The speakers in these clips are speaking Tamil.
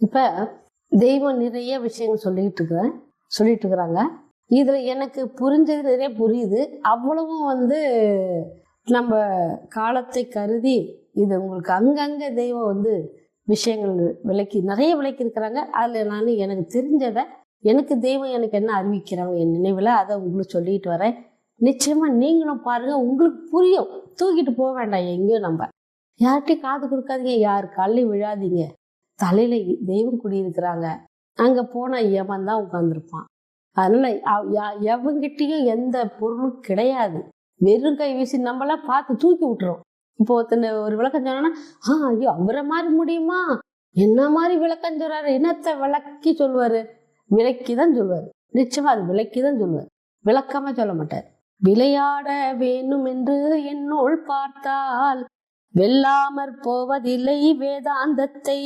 இப்போ தெய்வம் நிறைய விஷயங்கள் சொல்லிட்டு இருக்கிறேன் சொல்லிட்டு இருக்கிறாங்க இதில் எனக்கு புரிஞ்சது நிறைய புரியுது. அவ்வளவும் வந்து நம்ம காலத்தை கருதி இது உங்களுக்கு அங்கங்கே தெய்வம் வந்து விஷயங்கள் விளக்கி நிறைய விளக்கி இருக்கிறாங்க. அதில் நான் எனக்கு தெரிஞ்சதை எனக்கு தெய்வம் எனக்கு என்ன அறிவிக்கிறாங்க என் நினைவில் அதை உங்களுக்கு சொல்லிட்டு வரேன். நிச்சயமாக நீங்களும் பாருங்கள் உங்களுக்கு புரியும். தூக்கிட்டு போக வேண்டாம் எங்கேயும் நம்ம. யார்கிட்டையும் காது கொடுக்காதீங்க யார் காலையும் விழாதீங்க. தலையில தெய்வம் குடியிருக்கிறாங்க. அங்க போனா எவன் தான் உட்காந்துருப்பான் அதனால அவ- யா- எவங்கிட்டயும் எந்த பொருளும் கிடையாது. வெறும் கை வீசி நம்மளாம் பார்த்து தூக்கி விட்டுறோம். இப்போ ஒருத்தன ஒரு விளக்கம் சொன்னா ஆ ஐயோ அவரை மாதிரி முடியுமா? என்ன மாதிரி விளக்கம் சொல்றாரு? என்னத்தை விளக்கி சொல்லுவாரு? விளக்கி தான் சொல்லுவாரு. நிச்சயமா அது விளக்கி தான் சொல்லுவார். விளக்காம சொல்ல மாட்டார். விளையாட வேணும் என்று என்னோள் பார்த்தால் வெல்லாமற் போவதில்லை வேதாந்தத்தை.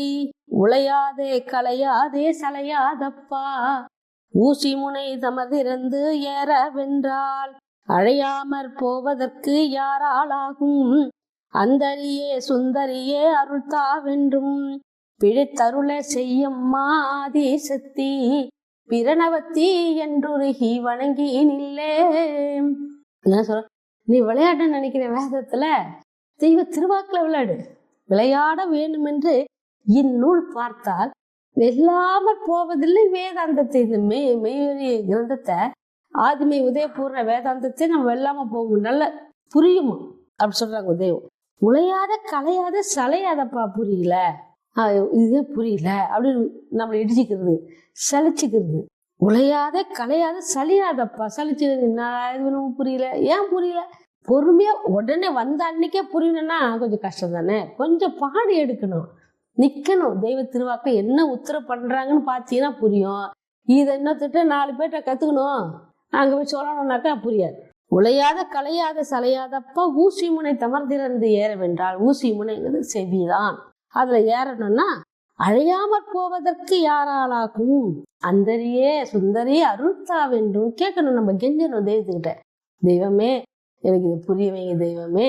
உளையாதே களையாதே சலையாதப்பா ஊசி முனை தமதிருந்து ஏற வென்றால் அழையாமற் போவதற்கு யாராலாகும்? அந்தரியே சுந்தரியே அருள்தாவென்றும். பிழைத்தருள செய்யம்மா ஆதிசக்தி. பிரணவத்தி என்றுருகி வணங்கி நில்லே என்ன சொல்ற? நீ விளையாட நினைக்கிற வேதத்துல தெய்வ திருவாக்கில் விளையாடு விளையாட வேணுமென்று இந்நூல் பார்த்தால் வெல்லாமல் போவதில்லை வேதாந்தத்தை. இந்த மெய் மெய்வெளி கிரந்தத்தை ஆதிமை உதயபூர்ண வேதாந்தத்தை நம்ம வெல்லாம போகும். நல்ல புரியுமா? அப்படி சொல்றாங்க உதயம். உழையாத கலையாத சலையாதப்பா புரியல. இதே புரியல. அப்படின்னு நம்மளை இடிச்சுக்கிறது சலிச்சுக்கிறது. உழையாத கலையாத சலியாதப்பா சலிச்சு என்ன இது புரியல. ஏன் புரியல? பொறுமையாக உடனே வந்த அன்னைக்கே புரியணும்னா கொஞ்சம் கஷ்டம் தானே கொஞ்சம் பாடு எடுக்கணும். நிற்கணும் தெய்வ திருவாக்க என்ன உத்தரவு பண்ணுறாங்கன்னு பார்த்தீங்கன்னா புரியும். இதை என்னத்துட்டு நாலு பேர்கிட்ட கற்றுக்கணும் அங்கே போய் சொல்லணும்னாக்கா புரியாது. உழையாத கலையாத சலையாதப்போ ஊசி முனை தமர்ந்திருந்து ஏறவென்றால் ஊசி முனைங்கிறது செவிதான். அதில் ஏறணும்னா அழையாமற் போவதற்கு யாராலாகும் அந்தரியே சுந்தரி அருள்தாவென்றும் கேட்கணும் நம்ம கெஞ்சணும் தெய்வத்துக்கிட்ட. தெய்வமே எனக்கு இது புரிய வைங்க தெய்வமே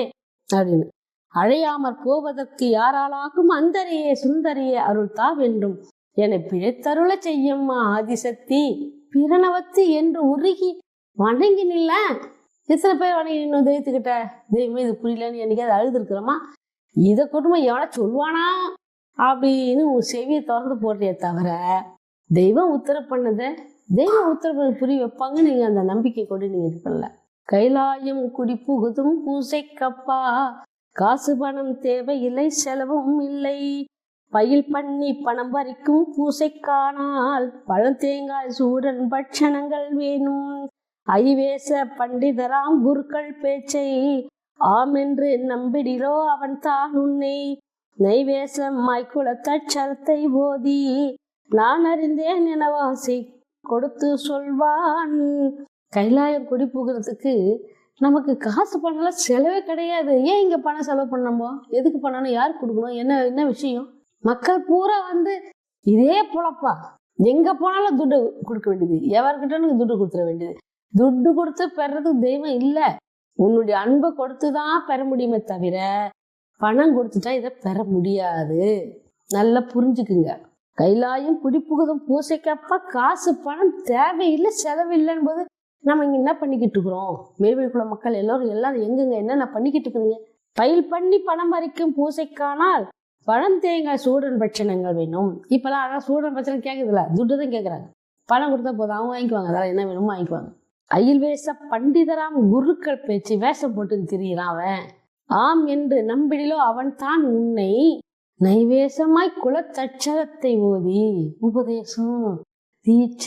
அப்படின்னு. அழையாமற் போவதற்கு யாராலாகும் அந்தரியே சுந்தரியே அருள்தா வென்றும் என்னை பிழைத்தருள செய்யம்மா ஆதிசக்தி பிரணவத்து என்று உருகி வணங்கி நில்ல. எத்தனை பேர் வணங்கி இன்னும் தெய்வத்துக்கிட்ட தெய்வமே இது புரியலன்னு என்னைக்காவது அழுதுருக்குறோமா? இதை கொண்டுமா எவனா சொல்லுவானா? அப்படின்னு உன் செவியை திறந்து போடுறிய தவிர தெய்வம் உத்தரவு பண்ணதை தெய்வம் உத்தரவு புரிய வைப்பாங்க நீங்கள் அந்த நம்பிக்கை கொண்டு நீங்கள் இது பண்ணல. கைலாயம் குடி புகுதும் பூசைக்கப்பா. காசு பணம் தேவையில்லை செலவும் இல்லை. பயில் பண்ணி பணம் பறிக்கும் பூசைக்கானால் பழந்தேங்காய் சூடன் பட்சணங்கள் வேணும். ஐவேச பண்டிதராம் குருக்கள் பேச்சை ஆம் என்று நம்பிடிலோ அவன் தான் உன்னை. நைவேசம் மைக்குளத்தச்சரத்தை ஓதி நான் அறிந்தேன் எனவாசி கொடுத்து சொல்வான். கைலாயம் குடி புகிறதுக்கு நமக்கு காசு பணம்லாம் செலவே கிடையாது. ஏன் இங்கே பணம் செலவு பண்ணமோ எதுக்கு பண்ணணும் யாருக்கு கொடுக்கணும்? என்ன என்ன விஷயம்? மக்கள் பூரா வந்து இதே பொழப்பா. எங்கே போனாலும் துட்டு கொடுக்க வேண்டியது. எவர்கிட்ட துட்டு கொடுத்துட வேண்டியது. துட்டு கொடுத்து பெறதுக்கு தெய்வம் இல்லை. உன்னுடைய அன்பை கொடுத்து தான் பெற முடியுமே தவிர பணம் கொடுத்துட்டா இதை பெற முடியாது. நல்லா புரிஞ்சுக்குங்க. கைலாயம் குடிப்புகுதும் பூசைக்கப்ப காசு பணம் தேவையில்லை செலவில்லைன்னு போது நம்ம இங்கே என்ன பண்ணிக்கிட்டு இருக்கிறோம்? மேல்வெளிக்குள்ள மக்கள் எல்லோரும் எல்லாரும் எங்கெங்க என்னென்ன பண்ணிக்கிட்டு இருக்கிறீங்க? பயில் பண்ணி பணம் பறிக்கும் பூசைக்கானால் பழம் தேங்காய் சூடன் பட்சணங்கள் வேணும். இப்பெல்லாம் அதான் சூடன் பட்சணம் கேட்குறதில்ல துட்டு தான் கேட்குறாங்க பணம் கொடுத்தா போதும். அவங்க வாங்கிக்குவாங்க. அதெல்லாம் என்ன வேணுமோ வாங்கிக்குவாங்க. அயில் வேச பண்டிதராம் குருக்கள் பேச்சு வேஷம் போட்டு திரியிறான் அவன். ஆம் என்று நம்பிடிலோ அவன் தான் உன்னை நைவேசமாய் குலத்தட்சரத்தை ஓதி உபதேசம் தீட்ச.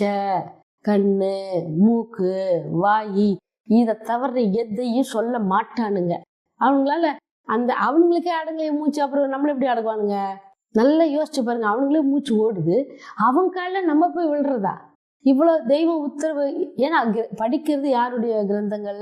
கண்ணு மூக்கு வாய் இதை தவிர எதையும் சொல்ல மாட்டானுங்க. அவங்களால அந்த அவனுங்களுக்கே அடங்கலையே மூச்சு அப்புறம் நம்மள எப்படி அடங்குவானுங்க நல்லா யோசிச்சு பாருங்க அவனுங்களே மூச்சு ஓடுது. அவங்க காலில் நம்ம போய் விழுறதா? இவ்வளோ தெய்வம் உத்தரவு ஏன்னா படிக்கிறது யாருடைய கிரந்தங்கள்?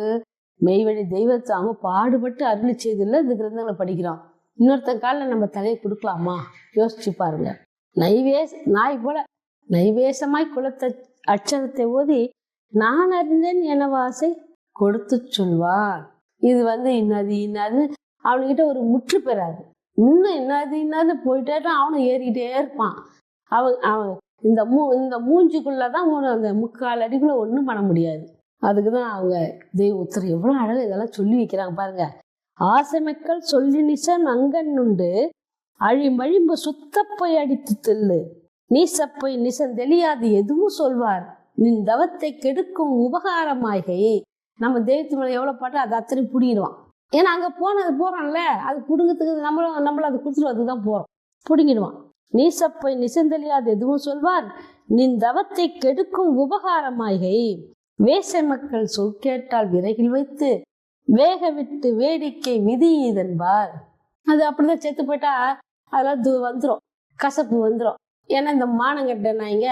மெய்வழி தெய்வத்தை அவங்க பாடுபட்டு அருளி செய்துல இந்த கிரந்தங்களை படிக்கிறோம். இன்னொருத்தன் காலில் நம்ம தலையை கொடுக்கலாமா? யோசிச்சு பாருங்க. நைவேஸ் நாய் போல நைவேசமாய் குலத்தை அச்சரத்தை ஓதி நான் அறிந்தேன் எனவாசை கொடுத்து சொல்வான் இது வந்து இன்னது இன்னது அவனுக்கிட்ட ஒரு முற்று பெறாது. இன்னும் என்னது என்னது? போயிட்டே அவனும் ஏறிக்கிட்டே இருப்பான். அவன் அவன் இந்த மூ இந்த மூஞ்சிக்குள்ளதான் ஒரு அந்த முக்கால் அடிக்குள்ள ஒன்றும் பண்ண முடியாது. அதுக்கு தான் அவங்க தெய்வ உத்தர் எவ்வளோ அழகு இதெல்லாம் சொல்லி வைக்கிறாங்க பாருங்க. ஆசை மக்கள் சொல்லி நிசன் அங்கன்னுண்டு அழிமழிம்பு சுத்தப்பை அடித்து தெல்லு. நீசப்பை நிசந்தெளியாது எதுவும் சொல்வார். நின் தவத்தை கெடுக்கும் உபகாரமாகி நம்ம தெய்வத்து மேலே எவ்வளோ பாட்டு அதை அத்தனை பிடிங்கிடுவான். ஏன்னா அங்கே போனது போகிறோம்ல அது பிடுங்கிறதுக்கு நம்மளும் நம்மளும் அதை கொடுத்துட்டு அதுக்கு தான் போகிறோம் பிடுங்கிடுவான். நீசப்பை நிசந்தெளியாது எதுவும் சொல்வார். நின் தவத்தை கெடுக்கும் உபகாரமாகி வேச மக்கள் சொல் கேட்டால் விறகில் வைத்து வேக விட்டு வேடிக்கை விதி இதன்பார் அது அப்படிதான் செத்து போயிட்டா அதெல்லாம் வந்துடும் கசப்பு வந்துடும் ஏன்னா இந்த மானங்கட்ட நாய்ங்க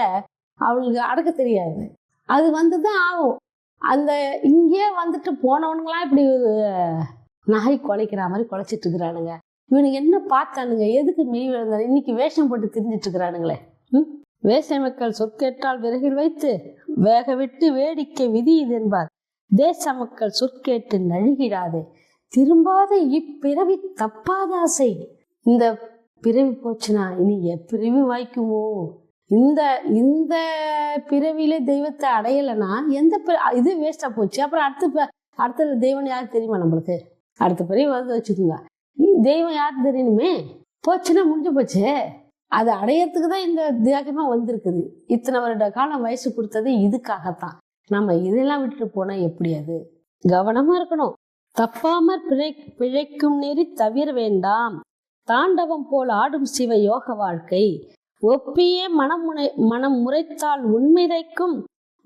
அவளுக்கு அடக்க தெரியாது. அது வந்து தான் ஆகும். அந்த இங்கே வந்துட்டு போனவனுங்களாம் இப்படி அஹ், நாய் குலைக்கிற மாதிரி குலைச்சிட்டு இருக்கிறானுங்க. இவனுக்கு என்ன பார்த்தானுங்க? எதுக்கு மெய் விழுந்தாரு இன்னைக்கு வேஷம் போட்டு திரிஞ்சிட்டு இருக்கிறானுங்களே. ம்? வேச மக்கள் சொற்கேட்டால் விறகில் வைத்து வேக விட்டு வேடிக்கை விதி இது என்பார் தேச மக்கள் சொற்கேட்டு நழுகிடாதே. திரும்பாத இப்பிறவி தப்பாத ஆசை. இந்த பிறவி போச்சுன்னா இனி எப்பிறவி வாய்க்குமோ? இந்த இந்த பிறவியில தெய்வத்தை அடையலைன்னா எந்த பிற- இது வேஸ்டா போச்சு. அப்புறம் அடுத்த ப- அடுத்த தெய்வம் யாரு தெரியுமா நம்மளுக்கு? அடுத்த பிறவி வந்து வச்சுக்கோங்க. தெய்வம் யார் தெரியணுமே? போச்சுன்னா முடிஞ்சு போச்சு. அதை அடையறதுக்கு தான் இந்த தியாகமா வந்திருக்குது. இத்தனை வருட காலம் வயசு கொடுத்தது இதுக்காகத்தான். நம்ம இதெல்லாம் விட்டுட்டு போனா எப்படி அது? கவனமா இருக்கணும். தப்பாமல் பிழை பிழைக்கும் நெறி தவிர வேண்டாம். தாண்டவம் போல் ஆடும் சிவ யோக வாழ்க்கை. ஒப்பியே மனமுனை மனம் முறைத்தால் உண்மைதைக்கும்.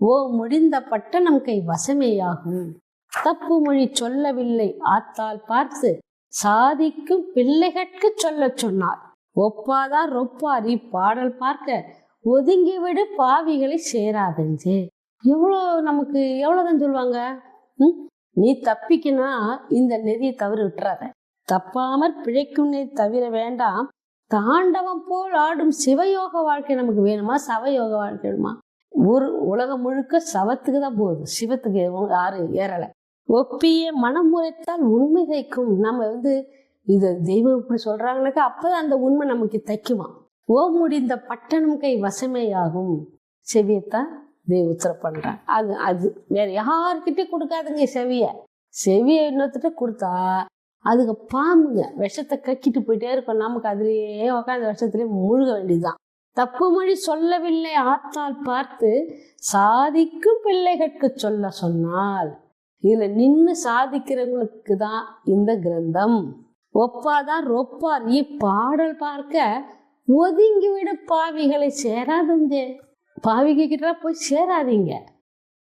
ஓ முடிந்த பட்டணம் கை வசமேயாகும். தப்பு மொழி சொல்லவில்லை. ஆத்தால் பார்த்து சாதிக்கும் பிள்ளைகட்கு சொல்லச் சொன்னார். ஒப்பாதார் ஒப்பார் இப்பாடல் பார்க்க ஒதுங்கிவிடு பாவிகளை சேராதெஞ்சே எவ்வளோ நமக்கு எவ்வளோதான் சொல்லுவாங்க? ம்? நீ தப்பிக்கினா இந்த நெறியை தவறு விட்டுறாத. தப்பாமற் பிழைக்கும் தவிர வேண்டாம். தாண்டவம் போல் ஆடும் சிவயோக வாழ்க்கை நமக்கு வேணுமா? சவயோக வாழ்க்கை வேணுமா? ஒரு உலகம் முழுக்க சவத்துக்கு தான் போகுது. சிவத்துக்கு எதுவும் யாரும் ஏறலை. ஒப்பிய மனம் முறைத்தால் உண்மை தைக்கும். நம்ம வந்து இது தெய்வம் இப்படி சொல்றாங்கனாக்கா அப்பதான் அந்த உண்மை நமக்கு தைக்குமா ஓ முடிந்த பட்டணம் கை வசமையாகும். செவியத்தான் தெய்வ உத்தரவு பண்றான் அது அது வேற யாருக்கிட்டே கொடுக்காதுங்க செவிய. செவியை இன்னொருத்திட்ட கொடுத்தா அதுக்கு பாம்புங்க. விஷத்தை கக்கிட்டு போயிட்டே இருக்கும். நமக்கு அதுலேயே உட்காந்து விஷத்துலேயே முழுக வேண்டியதுதான். தப்பு மொழி சொல்லவில்லை. ஆத்தால் பார்த்து சாதிக்கும் பிள்ளைகளுக்கு சொல்ல சொன்னால் இதில் நின்று சாதிக்கிறவங்களுக்கு தான் இந்த கிரந்தம். ஒப்பாதான் ரொப்பார். இப்பாடல் பார்க்க ஒதுங்கி விட பாவிகளை சேராதந்தே பாவிக கிட்ட போய் சேராதீங்க.